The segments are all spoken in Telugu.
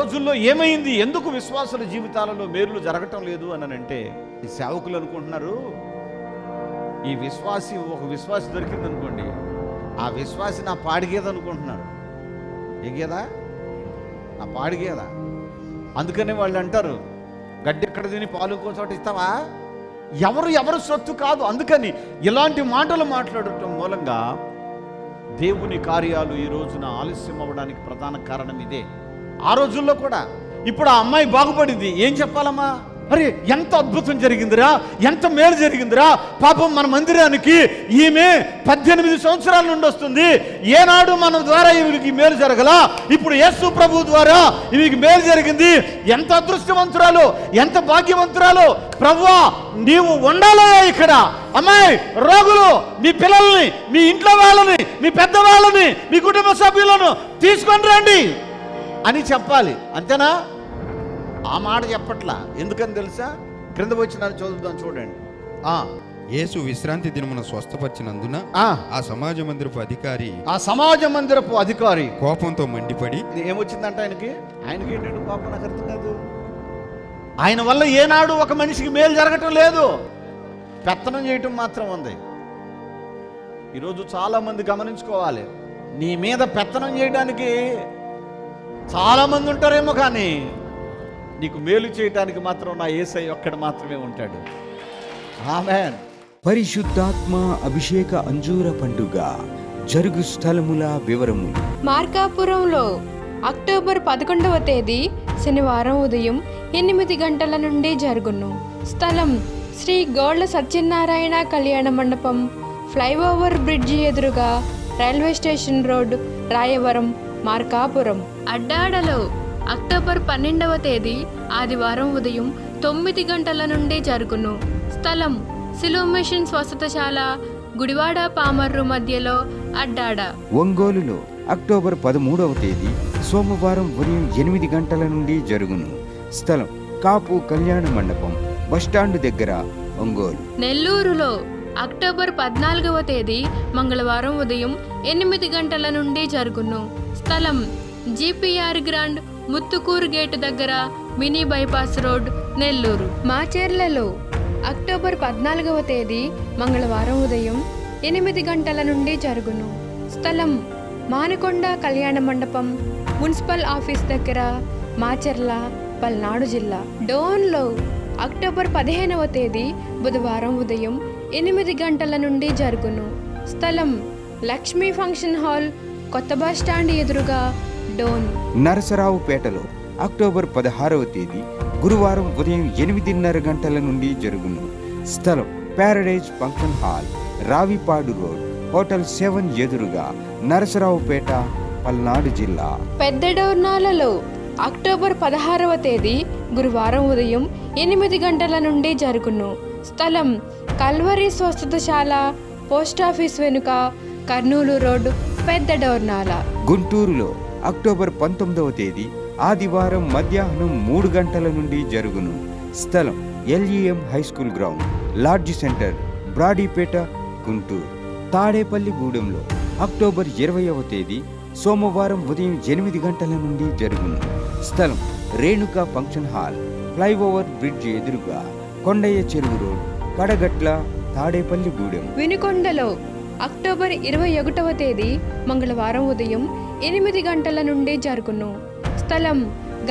రోజుల్లో ఏమైంది? ఎందుకు విశ్వాసుల జీవితాలలో మేలులు జరగటం లేదు అని అంటే ఈ సేవకులు అనుకుంటున్నారు ఈ విశ్వాసి ఒక విశ్వాసి దొరికింది అనుకోండి ఆ విశ్వాసి నా పాడిగేద అనుకుంటున్నాడు ఏ గేదా? నా పాడిగేదా? అందుకనే వాళ్ళు అంటారు గడ్డి ఎక్కడ తిని పాలు ఇంకో చోట ఇస్తావా? ఎవరు ఎవరు సొత్తు కాదు. అందుకని ఇలాంటి మాటలు మాట్లాడటం మూలంగా దేవుని కార్యాలు ఈ రోజున ఆలస్యం అవ్వడానికి ప్రధాన కారణం ఇదే. ఆ రోజుల్లో కూడా ఇప్పుడు ఆ అమ్మాయి బాగుపడింది. ఏం చెప్పాలమ్మా? అరే ఎంత అద్భుతం జరిగిందిరా ఎంత మేలు జరిగిందిరా. పాపం మన మందిరానికి ఈమె పద్దెనిమిది సంవత్సరాల నుండి వస్తుంది. ఏనాడు మన ద్వారా ఈమెకి మేలు జరగలా. ఇప్పుడు యేసు ప్రభు ద్వారా ఈమెకి మేలు జరిగింది. ఎంత అదృష్టవంతురాలు ఎంత భాగ్యవంతురాలు. ప్రభువా నీవు ఉండాలయ్యా ఇక్కడ. అమ్మాయి రోగులు మీ పిల్లల్ని మీ ఇంట్లో వాళ్ళని మీ పెద్దవాళ్ళని మీ కుటుంబ సభ్యులను తీసుకొని రండి. అని చెప్పాలి. అంతేనా? ఆ మాట చెప్పట్లా? ఎందుకని తెలుసా? క్రింద వచ్చిన చదువుదాం చూడండి. ఆ, యేసు విశ్రాంతి దినమున స్వస్థపరిచినందున ఆ, ఆ సమాజ మందిరపు అధికారి ఆ సమాజ మందిరపు అధికారి కోపంతో మండిపడి ఏమొచ్చిందంట ఆయనకి? ఆయనకి ఏంటంటే పాపం నాకు అర్థం కాదు. ఆయన వల్ల ఏనాడు ఒక మనిషికి మేలు జరగటం లేదు. పెత్తనం చేయటం మాత్రం ఉంది. ఈరోజు చాలా మంది గమనించుకోవాలి. నీ మీద పెత్తనం చేయడానికి చాలా మంది ఉంటారేమో కానీ నీకు మేలు చేయడానికి మాత్రం నా ఏసై ఒక్కడు మాత్రమే ఉంటాడు. ఆమెన్. పరిశుద్ధాత్మ అభిషేక అంజూర పండుగ జరుగు స్థలముల వివరము. మార్కాపురంలో అక్టోబర్ పదకొండవ తేదీ శనివారం ఉదయం ఎనిమిది గంటల నుండి జరుగును. స్థలం శ్రీ గోళ్ళ సత్యనారాయణ కళ్యాణ మండపం ఫ్లైఓవర్ బ్రిడ్జి ఎదురుగా railway station road Rayavaram Markapuram. అడ్డాడలో October పన్నెండవ తేదీ ఆదివారం ఉదయం తొమ్మిది గంటల నుండి జరుగును. స్థలం సిలో మిషన్ స్వస్థతశాల గుడివాడ పామర్రు మధ్యలో అడ్డాడ. ఒంగోలులో అక్టోబర్ పదమూడవ తేదీ సోమవారం ఉదయం ఎనిమిది గంటల నుండి జరుగును. స్థలం కాపు కళ్యాణ మండపం బస్టాండ్ దగ్గర ఒంగోలు. నెల్లూరులో అక్టోబర్ పద్నాలుగవ తేదీ మంగళవారం ఉదయం ఎనిమిది గంటల నుండి జరుగును. స్థలం జిపిఆర్ గ్రాండ్ ముత్తుకూరు గేటు దగ్గర మినీ బైపాస్ రోడ్ నెల్లూరు. మాచేర్లలో అక్టోబర్ పద్నాలుగవ తేదీ మంగళవారం ఉదయం ఎనిమిది గంటల నుండి జరుగును. స్థలం మానకొండ కళ్యాణ మండపం మున్సిపల్ ఆఫీస్ దగ్గర మాచెర్ల పల్నాడు జిల్లా. డోన్లో అక్టోబర్ పదిహేనవ తేదీ బుధవారం ఉదయం ఎనిమిది గంటల నుండి జరుగును. స్థలం లక్ష్మీ ఫంక్షన్ హాల్ కొత్త బస్ స్టాండ్ ఎదురుగా డోన్. నరసరావుపేటలో అక్టోబర్ పదహారవ తేదీ గురువారం ఉదయం ఎనిమిదిన్నర గంటల నుండి జరుగును. స్థలం paradise function hall Ravipadu road hotel seven ఎదురుగా నరసరావుపేట పల్నాడు జిల్లా. పెద్ద డోర్నాలలో అక్టోబర్ పదహారవ తేదీ గురువారం ఉదయం ఎనిమిది గంటల నుండి జరుగును. స్థలం కల్వరి స్వస్థతశాల పోస్టాఫీస్ వెనుక కర్నూలు రోడ్డు పెద్ద డోర్నాల. గుంటూరులో అక్టోబర్ పంతొమ్మిదవ తేదీ ఆదివారం మధ్యాహ్నం మూడు గంటల నుండి జరుగును. స్థలం LEM high school ground lodge centre Brodipet Guntur. తాడేపల్లిగూడెంలో October ఇరవైవ తేదీ సోమవారం ఉదయం ఎనిమిది గంటల నుండి జరుగును. స్థలం Renuka function hall flyover bridge ఎదురుగా కొండయ్య చెరువు రోడ్ కడగట్ల తాడేపల్లిగూడెం వినుకొండలో అక్టోబర్ ఇరవై ఒకటవ తేదీ మంగళవారం ఉదయం ఎనిమిది గంటల నుండి జరుగును. స్థలం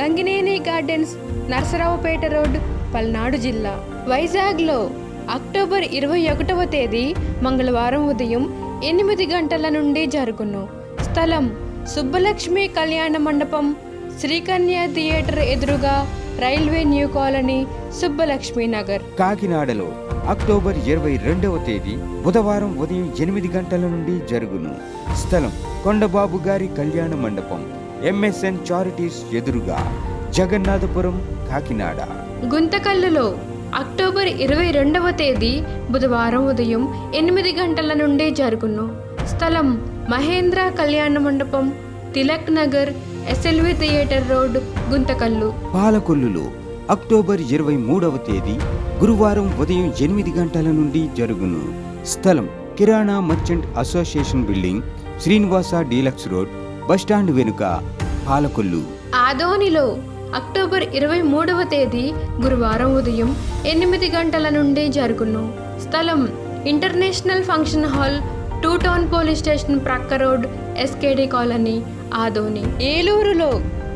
గంగినేని గార్డెన్స్ నరసరావుపేట రోడ్ పల్నాడు జిల్లా. వైజాగ్లో అక్టోబర్ ఇరవై ఒకటవ తేదీ మంగళవారం ఉదయం ఎనిమిది గంటల నుండి జరుగును. స్థలం సుబ్బలక్ష్మి కళ్యాణ మండపం శ్రీకన్య థియేటర్ ఎదురుగా railway new colony Subbalakshmi Nagar కాకినాడలో అక్టోబర్ ఇరవై రెండవ తేదీ బుధవారం ఉదయం ఎనిమిది గంటల నుండి జరుగును. స్థలం కొండబాబు గారి కళ్యాణ మండపం ఎంఎస్ఎన్ చారిటీస్ ఎదురుగా జగన్నాథపురం కాకినాడ. గుంతకల్లులో అక్టోబర్ ఇరవై రెండవ తేదీ బుధవారం ఉదయం ఎనిమిది గంటల నుండి జరుగును. స్థలం Mahendra Kalyana Mandapam Tilak Nagar SLV theatre road Guntakal. పాలకొల్లులో October ఇరవై మూడవ తేదీ గురువారం ఉదయం ఎనిమిది గంటల నుండి జరుగును. స్థలం kirana merchant association building Srinivasa deluxe road bus stand వెనుక పాలకొల్లు. ఆదోనిలో అక్టోబర్ ఇరవై మూడవ తేదీ గురువారం ఉదయం ఎనిమిది గంటల నుండి జరుగును. స్థలం international function hall two town police station ప్రక్క రోడ్ ఎస్కేడి కాలనీ ఆదోని. ఏలూరులో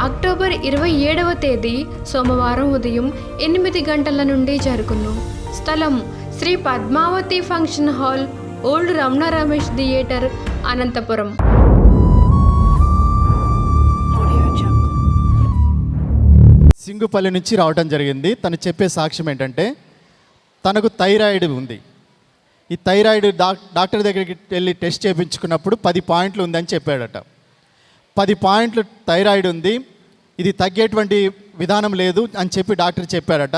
అక్టోబర్ ఇరవై ఏడవ తేదీ సోమవారం ఉదయం ఎనిమిది గంటల నుండి జరుగును. స్థలం Sri Padmavathi function hall old Ramana Ramesh theatre Anantapur. Singupalli నుంచి రావడం జరిగింది. తను చెప్పే సాక్ష్యం ఏంటంటే తనకు థైరాయిడ్ ఉంది. ఈ థైరాయిడ్ డాక్ డాక్టర్ దగ్గరికి వెళ్ళి టెస్ట్ చేయించుకున్నప్పుడు పది పాయింట్లు ఉందని చెప్పాడట. పది పాయింట్లు థైరాయిడ్ ఉంది. ఇది తగ్గేటువంటి విధానం లేదు అని చెప్పి డాక్టర్ చెప్పాడట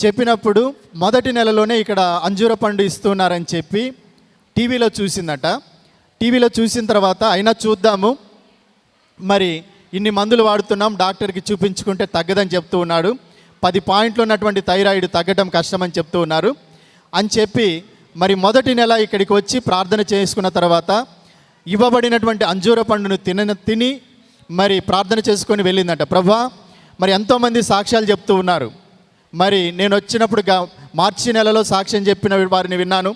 చెప్పినప్పుడు మొదటి నెలలోనే ఇక్కడ అంజూర పండు ఇస్తున్నారని చెప్పి టీవీలో చూసిందట. టీవీలో చూసిన తర్వాత అయినా చూద్దాము. మరి ఇన్ని మందులు వాడుతున్నాం డాక్టర్కి చూపించుకుంటే తగ్గదని చెప్తూ ఉన్నాడు. పది పాయింట్లు ఉన్నటువంటి థైరాయిడ్ తగ్గడం కష్టమని చెప్తూ ఉన్నారు. అని చెప్పి మరి మొదటి నెల ఇక్కడికి వచ్చి ప్రార్థన చేసుకున్న తర్వాత ఇవ్వబడినటువంటి అంజూర పండును తిన తిని మరి ప్రార్థన చేసుకొని వెళ్ళిందట. ప్రభా మరి ఎంతోమంది సాక్ష్యాలు చెప్తూ ఉన్నారు. మరి నేను వచ్చినప్పుడు మార్చి నెలలో సాక్ష్యం చెప్పిన వారిని విన్నాను.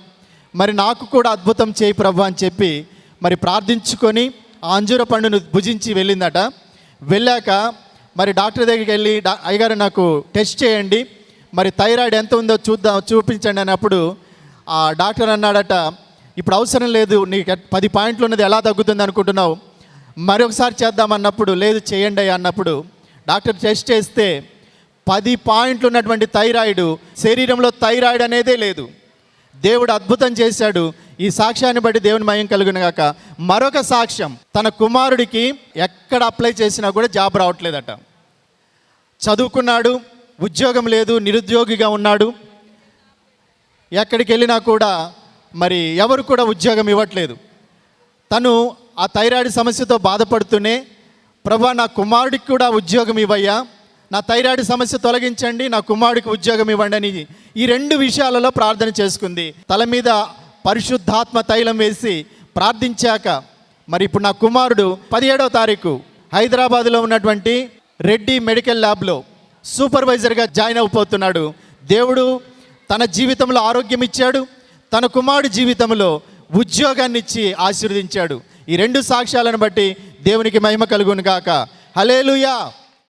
మరి నాకు కూడా అద్భుతం చేయి ప్రభా అని చెప్పి మరి ప్రార్థించుకొని ఆ అంజూర పండును భుజించి వెళ్ళిందట. వెళ్ళాక మరి డాక్టర్ దగ్గరికి వెళ్ళి డా అయ్యగారు నాకు టెస్ట్ చేయండి. మరి థైరాయిడ్ ఎంత ఉందో చూద్దాం చూపించండి అన్నప్పుడు ఆ డాక్టర్ అన్నాడట ఇప్పుడు అవసరం లేదు నీకు పది పాయింట్లు ఉన్నది ఎలా తగ్గుతుంది అనుకుంటున్నావు? మరొకసారి చేద్దామన్నప్పుడు లేదు చేయండి అన్నప్పుడు డాక్టర్ టెస్ట్ చేస్తే పది పాయింట్లు ఉన్నటువంటి థైరాయిడ్ శరీరంలో థైరాయిడ్ అనేదే లేదు. దేవుడు అద్భుతం చేశాడు. ఈ సాక్ష్యాన్ని బట్టి దేవుని మయం కలిగిన గాక. మరొక సాక్ష్యం తన కుమారుడికి ఎక్కడ అప్లై చేసినా కూడా జాబ్ రావట్లేదట. చదువుకున్నాడు ఉద్యోగం లేదు నిరుద్యోగిగా ఉన్నాడు. ఎక్కడికి వెళ్ళినా కూడా మరి ఎవరు కూడా ఉద్యోగం ఇవ్వట్లేదు. తను ఆ థైరాయిడ్ సమస్యతో బాధపడుతూనే ప్రభా నా కుమారుడికి కూడా ఉద్యోగం ఇవ్వయ్యా. నా థైరాయిడ్ సమస్య తొలగించండి నా కుమారుడికి ఉద్యోగం ఇవ్వండి అని ఈ రెండు విషయాలలో ప్రార్థన చేసుకుంది. తల మీద పరిశుద్ధాత్మ తైలం వేసి ప్రార్థించాక మరి ఇప్పుడు నా కుమారుడు పదిహేడవ తారీఖు హైదరాబాద్లో ఉన్నటువంటి రెడ్డి మెడికల్ ల్యాబ్లో సూపర్వైజర్గా జాయిన్ అయిపోతున్నాడు. దేవుడు తన జీవితంలో ఆరోగ్యం ఇచ్చాడు. తన కుమారుడి జీవితంలో ఉద్యోగాన్ని ఇచ్చి ఆశీర్వదించాడు. ఈ రెండు సాక్ష్యాలను బట్టి దేవునికి మహిమ కలుగును గాక హలేలుయా